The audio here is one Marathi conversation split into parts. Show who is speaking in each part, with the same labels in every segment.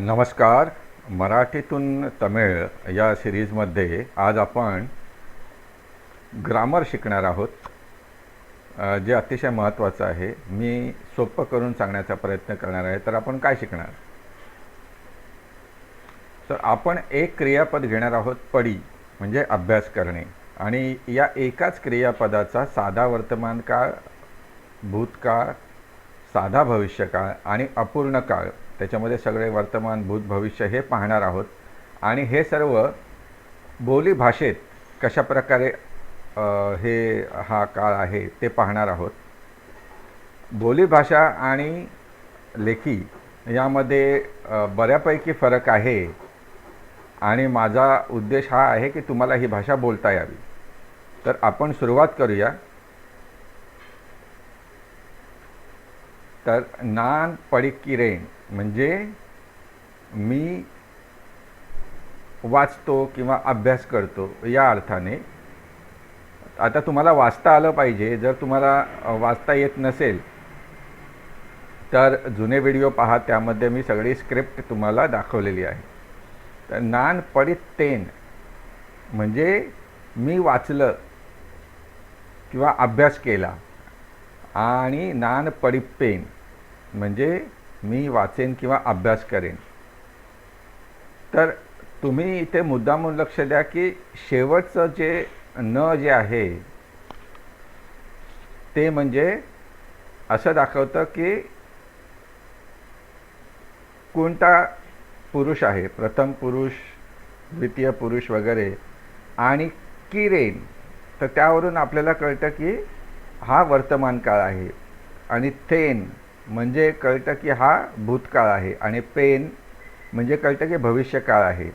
Speaker 1: नमस्कार. मराठीतून तमिळ या सिरीजमध्ये आज आपण ग्रामर शिकणार आहोत जे अतिशय महत्त्वाचं आहे. मी सोपं करून सांगण्याचा प्रयत्न करणार आहे. तर आपण काय शिकणार? तर आपण एक क्रियापद घेणार आहोत पडी म्हणजे अभ्यास करणे. आणि या एकाच क्रियापदाचा साधा वर्तमान काळ भूतकाळ साधा भविष्यकाळ आणि अपूर्ण काळ. त्याच्यामध्ये सगळे वर्तमान भूत भविष्य हे पाहणार आहोत. आणि हे सर्व बोली भाषेत कशा प्रकारे हे हा काळ आहे ते पाहणार आहोत. बोलीभाषा आणि लेखी यामध्ये बऱ्यापैकी फरक आहे. आणि माझा उद्देश हा आहे की तुम्हाला ही भाषा बोलता यावी. तर आपण सुरुवात करूया. तर नान पडिकिरेन म्हणजे मी वाचतो किंवा अभ्यास करतो या अर्थाने. आता तुम्हाला वाचता आलं पाहिजे. जर तुम्हाला वाचता येत नसेल तर जुने व्हिडिओ पहा. त्यामध्ये मी सगळी स्क्रिप्ट तुम्हाला दाखवलेली आहे. तर नान पडित तेन म्हणजे मी वाचलं किंवा अभ्यास केला आणि नान पेन म्हणजे मी वाचेन किंवा अभ्यास करेन. तर तुम्ही इथे मुद्दामून लक्ष द्या की शेवटचं जे न जे आहे ते म्हणजे असं दाखवतं की कोणता पुरुष आहे प्रथम पुरुष द्वितीय पुरुष वगैरे आणि किरेन. तर त्यावरून आपल्याला कळतं की हा वर्तमान काळ आहे आणि थेन म्हणजे कळतं की हा भूतकाळ आहे आणि पेन म्हणजे कळतं की भविष्यकाळ आहे.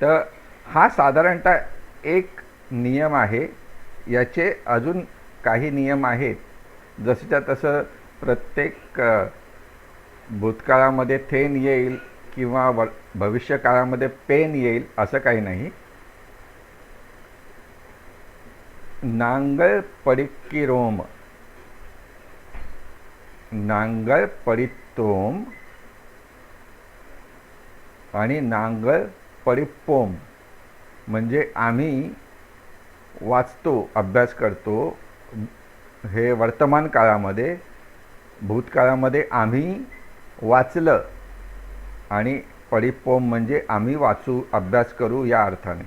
Speaker 1: तर हा साधारणतः एक नियम आहे. याचे अजून काही नियम आहेत. जसंच्या तसं प्रत्येक भूतकाळामध्ये थेन येईल किंवा व भविष्यकाळामध्ये पेन येईल असं काही नाही. नांगळ पडिक्किरोम नांगळ परितोम आणि नांगळ परिपोम. म्हणजे आम्ही वाचतो अभ्यास करतो. हे वर्तमान काळामध्ये भूतकाळामध्ये आम्ही वाचलं आणि परिपोम म्हणजे आम्ही वाचू अभ्यास करू या अर्थाने.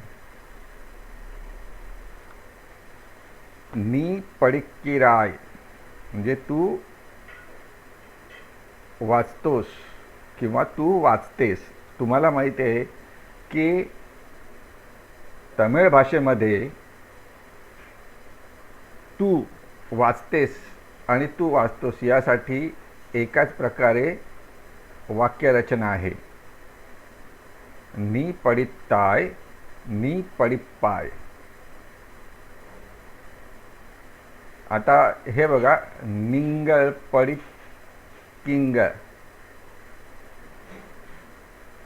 Speaker 1: नी पडिक्किराय म्हणजे तू वाचतोस किंवा तू वाचतेस तुम्हाला माहिती आहे की तमिळ भाषेमध्ये तू वाचतेस आणि तू वाचतोस यासाठी एकाच प्रकारे वाक्यरचना आहे. नी पडिताय नी पडिप्पाय आता हे बघा निंगळ पडित किंग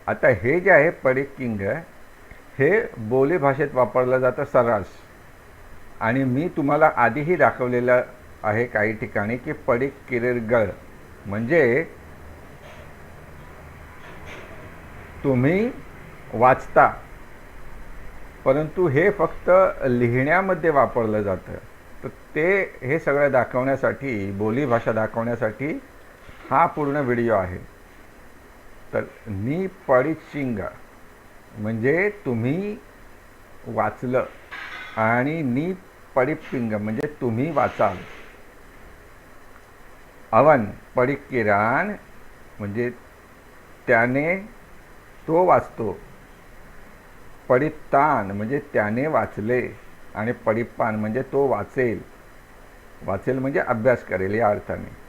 Speaker 1: आता हे जे आहे परिकिंग किंग हे बोली भाषेत वापरलं जातं सर्रास. आणि मी तुम्हाला आधीही दाखवलेलं आहे काही ठिकाणी की पडिक किरीर्गळ म्हणजे तुम्ही वाचता परंतु हे फक्त लिहिण्यामध्ये वापरलं जातं. तर ते हे सगळं दाखवण्यासाठी बोलीभाषा दाखवण्यासाठी हा पूर्ण व्हिडिओ आहे. तर नी पडिचिंग म्हणजे तुम्ही वाचलं आणि नी पडिपिंग म्हणजे तुम्ही वाचाल. अवन पडिकिरान म्हणजे त्याने तो वाचतो. पडितान म्हणजे त्याने वाचले आणि पडिप्पान म्हणजे तो वाचेल. वाचेल म्हणजे अभ्यास करेल या अर्थाने.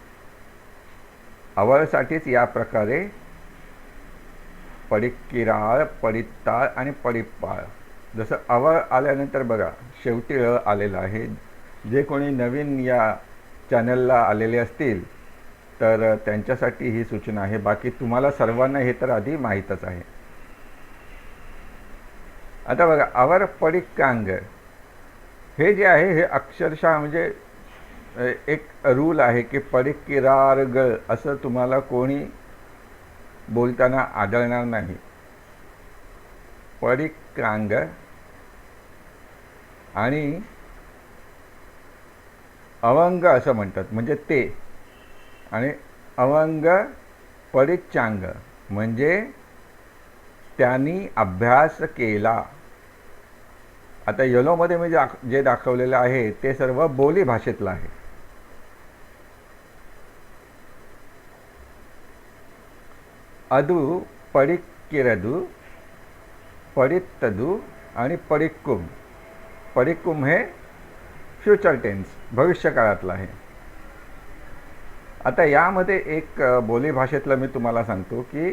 Speaker 1: अवळसाठीच या प्रकारे पडिकिराळ पडिताळ आणि पडिपाळ. जसं अवळ आल्यानंतर बघा शेवटी ळ आलेलं आहे. जे कोणी नवीन या चॅनलला आलेले असतील तर त्यांच्यासाठी ही सूचना आहे. बाकी तुम्हाला सर्वांना हे तर आधी माहीतच आहे. आता बघा अवर पडिकांग. हे जे आहे हे अक्षरशः म्हणजे एक रूल आहे की पडिक्किरार ग असं तुम्हाला कोणी बोलताना आढळणार नाही. परिक्रांग आणि अवंग असं म्हणतात म्हणजे ते. आणि अवंग परिचांग म्हणजे त्यांनी अभ्यास केला. आता येलोमध्ये मी दाख जे दाखवलेलं आहे ते सर्व बोली भाषेतलं आहे. अदू पडिक्किरदू पडित्तदू आणि पडिक्कुम. पडिक्कुम हे फ्युचर टेन्स भविष्यकाळातलं आहे. आता यामध्ये एक बोली भाषेतलं मी तुम्हाला सांगतो की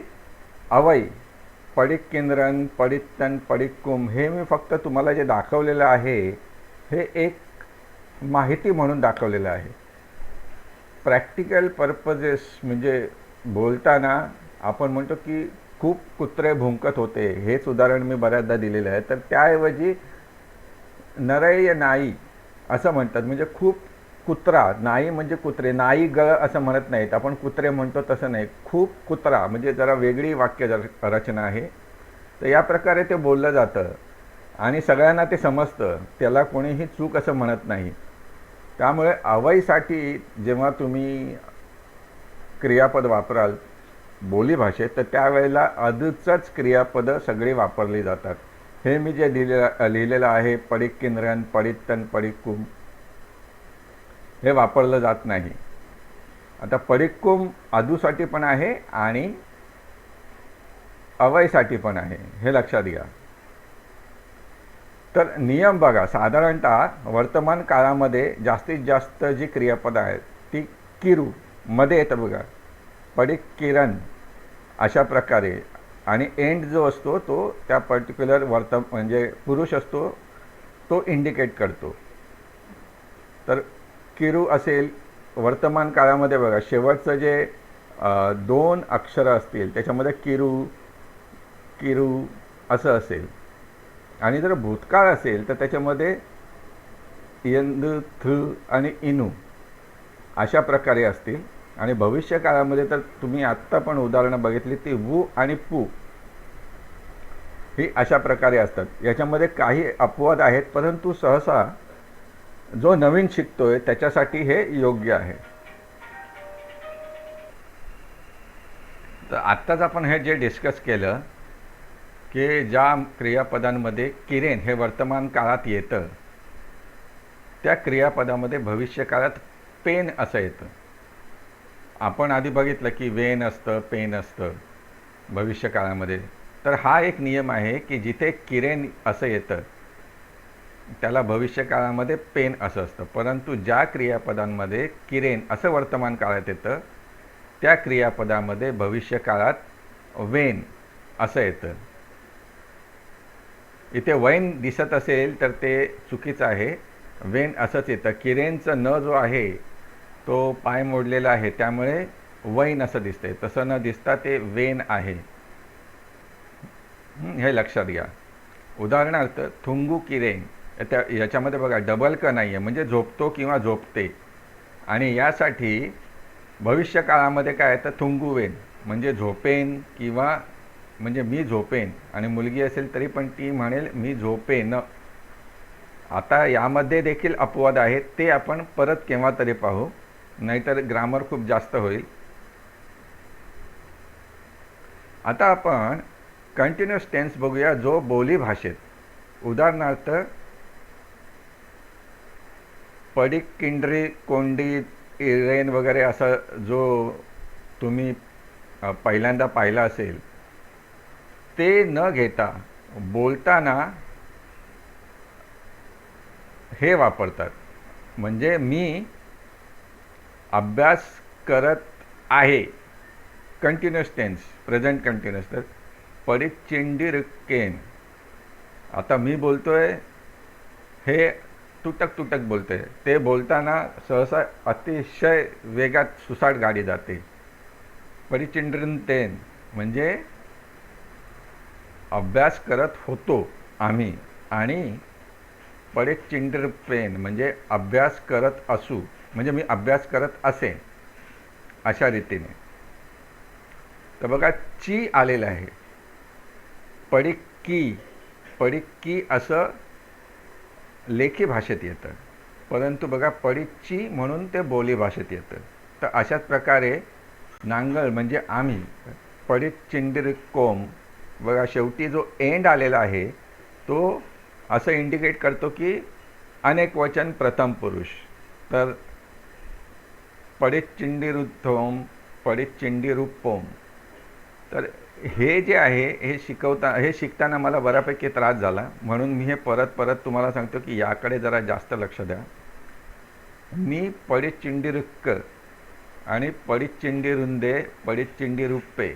Speaker 1: पडिक केंद्रन पडित्तन पडिक्कुम हे मी फक्त तुम्हाला जे दाखवलेलं आहे हे एक माहिती म्हणून दाखवलेलं आहे. प्रॅक्टिकल पर्पजेस म्हणजे बोलताना आपण म्हणतो की खूप कुत्रे भुंकत होते हेच उदाहरण मी बऱ्याचदा दिलेलं आहे. तर त्याऐवजी नरय नाई असं म्हणतात. म्हणजे खूप कुत्रा नाई म्हणजे कुत्रे नाई गळ असं म्हणत नाहीत. आपण कुत्रे म्हणतो तसं नाही. खूप कुत्रा म्हणजे जरा वेगळी वाक्य रचना आहे. तर या प्रकारे ते बोललं जातं. आणि सगळ्यांना ते समजतं. त्याला कोणीही चूक असं म्हणत नाही. त्यामुळे अवयसाठी जेव्हा तुम्ही क्रियापद वापराल बोलीभाषेत तर त्यावेळेला अदूचंच क्रियापदं सगळी वापरली जातात. हे मी जे लिहिलेलं लिहिलेलं आहे पडिक केंद्रन पडित्तन पडिक्कुम हे वापरलं जात नाही. आता परिकुम अदूसाठी पण आहे आणि अवयसाठी पण आहे हे लक्षात घ्या. तर नियम बघा साधारणतः वर्तमान काळामध्ये जास्तीत जास्त जी क्रियापदं आहेत ती किरू मध्ये येतं बघा. पडिक किरण अशा प्रकारे आणि एंड जो असतो तो त्या पर्टिक्युलर वर्त म्हणजे पुरुष असतो तो इंडिकेट करतो. तर किरू असेल वर्तमान काळामध्ये बघा शेवटचं जे दोन अक्षरं असतील त्याच्यामध्ये किरू किरू असं असेल. आणि जर भूतकाळ असेल तर त्याच्यामध्ये यंद थ आणि इनू अशा प्रकारे असतील. आणि भविष्य काळामध्ये तर तुम्ही आत्ता पण उदाहरणं बघितली ती वू आणि पू ही अशा प्रकारे असतात. याच्यामध्ये काही अपवाद आहेत परंतु सहसा जो नवीन शिकतोय त्याच्यासाठी हे योग्य आहे. तर आत्ताच आपण हे जे डिस्कस केलं की ज्या क्रियापदांमध्ये किरेन हे वर्तमान काळात येतं त्या क्रियापदामध्ये भविष्य काळात पेन असं येतं. आपण आधी बघितलं की वेन असतं पेन असतं भविष्य काळामध्ये. तर हा एक नियम आहे की जिथे किरेन असं येतं त्याला भविष्य काळामध्ये पेन असं असतं. परंतु ज्या क्रियापदांमध्ये किरेन असं वर्तमान काळात येतं त्या क्रियापदामध्ये भविष्य काळात वेन असं येतं. इथे वैन दिसत असेल तर ते चुकीचं आहे. वेन असंच येतं. किरेनचं न जो आहे तो पाय मोडलेला आहे. त्यामुळे वैन असं दिसतंय. तसं न दिसता ते वेन आहे. हे लक्षात घ्या. उदाहरणार्थ थुंगू किरेन. त्या याच्यामध्ये बघा डबल क नाही आहे म्हणजे झोपतो किंवा झोपते. आणि यासाठी भविष्य काळामध्ये काय तर थुंगुवेन म्हणजे झोपेन किंवा म्हणजे मी झोपेन. आणि मुलगी असेल तरी पण ती म्हणेल मी झोपेन. आता यामध्ये देखील अपवाद आहेत ते आपण परत केव्हा तरी पाहू. नाहीतर ग्रामर खूप जास्त होईल. आता आपण कंटिन्युअस टेन्स बघूया जो बोली भाषेत. उदाहरणार्थ पडिक किंड्री कोंडी इरेन वगैरे असा जो तुम्ही पहिल्यांदा पाहिला असेल ते न घेता बोलताना हे वापरतात. म्हणजे मी अभ्यास करत आहे. कंटिन्युअस टेन्स प्रेझेंट कंटिन्युअस तर परिचिंडिरकेन आता मी बोलतोय हे तुटक तुटक बोलते. ते बोलताना सहसा अतिशय वेगात सुसाट गाडी जाते. परिचिंड्रन तेन म्हणजे अभ्यास करत होतो आम्ही आणि पडे पेन म्हणजे अभ्यास करत असू म्हणजे मी अभ्यास करत असेन अशा रीतीने. तर बघा ची आलेलं आहे. पडिक्की पडिक्की असं लेखी भाषेत येतं. परंतु बघा पडिच्ची म्हणून ते बोली भाषेत येतं. तर अशाच प्रकारे नांगळ म्हणजे आम्ही पडित चिंडिर कोम बघा शेवटी जो एंड आलेला आहे तो असं इंडिकेट करतो की अनेक वचन प्रथम पुरुष. तर पडित चिंडिरुत्थोम पडित चिंडिरुप्पोम तर हे जे आहे हे शिकवता हे शिकताना मला बऱ्यापैकी त्रास झाला. म्हणून मी हे परत परत तुम्हाला सांगतो की याकडे जरा जास्त लक्ष द्या. मी पडिचिंडिरुक्क आणि पडिचिंडिरुंदे पडिचिंडिरुप्पे.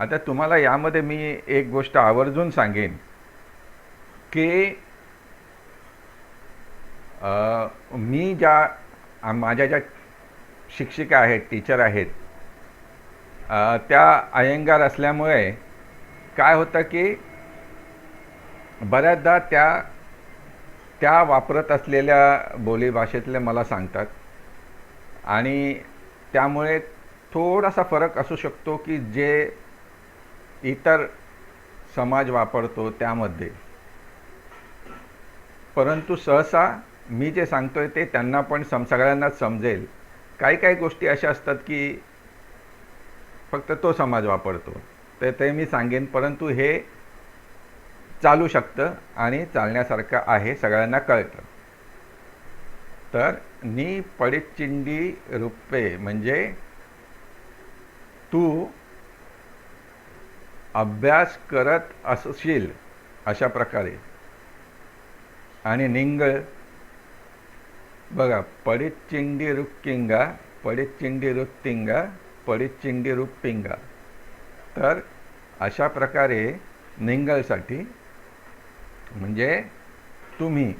Speaker 1: आता तुम्हाला यामध्ये मी एक गोष्ट आवर्जून सांगेन की मी ज्या माझ्या ज्या शिक्षिका आहेत टीचर आहेत त्या अयंगार असल्यामुळे काय होतं की बऱ्याचदा त्या त्या वापरत असलेल्या बोलीभाषेतले मला सांगतात. आणि त्यामुळे थोडासा फरक असू शकतो की जे इतर समाज वापरतो त्यामध्ये. परंतु सहसा मी जे सांगतोय ते त्यांना पण सम सगळ्यांनाच समजेल. काही काही गोष्टी अशा असतात की फक्त तो समाज वापरतो. तर ते मी सांगेन परंतु हे चालू शकतं आणि चालण्यासारखं आहे सगळ्यांना कळतं. तर नी पडिचिंडी रुपे म्हणजे तू अभ्यास करत असशील अशा प्रकारे. आणि निंगळ बघा पडिचिंडी रुक्किंगा पडिचिंडी रुत्तिंगा पडीचिंडी रूप पिंगा. तर अशा प्रकारे निंगलसाठी म्हणजे तुम्ही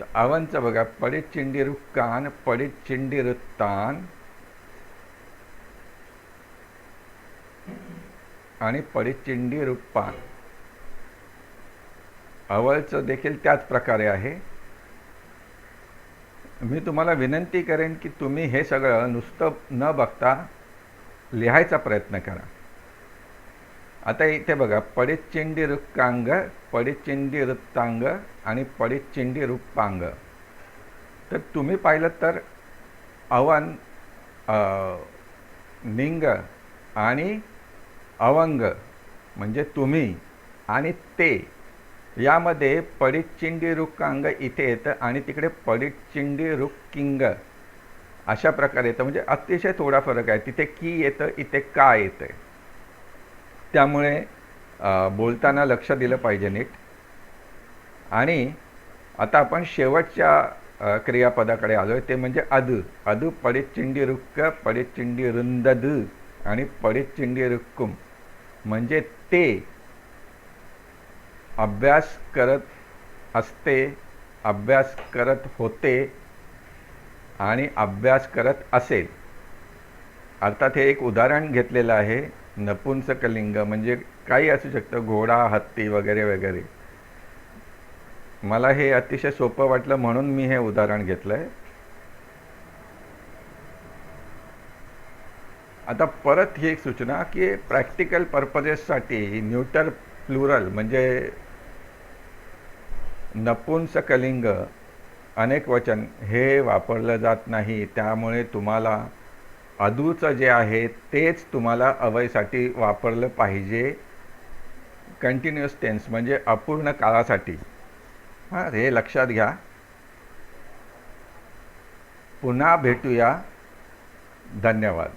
Speaker 1: तर अवनचं बघा पडिचिंडी रुक्कान पडिचिंडी रुत्तान आणि पडिचिंडी रुप्पान अवळचं देखील त्याच प्रकारे आहे. मी तुम्हाला विनंती करेन की तुम्ही हे सगळं नुसतं न बघता लिहायचा प्रयत्न करा. आता इथे बघा पडीचिंडी रुक्कांग पडीचिंडी वृत्तांग आणि पडिचिंडी रुप्पांग तर तुम्ही पाहिलं तर अवन निंग आणि अवंग म्हणजे तुम्ही आणि ते. यामध्ये पडिचिंडी रुक्कांग इथे येतं आणि तिकडे पडिचिंडी रुक्किंग अशा प्रकारे येतं. म्हणजे अतिशय थोडा फरक आहे. तिथे की येतं इथे का येतं त्यामुळे बोलताना लक्ष दिलं पाहिजे नीट. आणि आता आपण शेवटच्या क्रियापदाकडे आलो आहे ते म्हणजे अद. अद पडिचिंडी रुक्क पडिचिंडी रुंदद आणि पडिचिंडी रुक्कुम म्हणजे ते. अभ्यास करत असते अभ्यास करत होते आणि अभ्यास करत असेल. अर्थात हे एक उदाहरण घेतलेलं आहे नपुंसकलिंग म्हणजे काही असू शकतं घोडा हत्ती वगैरे वगैरे. मला हे अतिशय सोपं वाटलं म्हणून मी हे उदाहरण घेतलं आहे आता परत ही एक सूचना की प्रॅक्टिकल पर्पजेससाठी न्यूटर प्लुरल म्हणजे नपुंसकलिंग अनेक वचन हे वापरलं जात नाही. त्यामुळे तुम्हाला अधूचं जे आहे तेच तुम्हाला अवयसाठी वापरलं पाहिजे. कंटिन्युअस टेन्स म्हणजे अपूर्ण काळासाठी. हां हे लक्षात घ्या. पुन्हा भेटूया. धन्यवाद.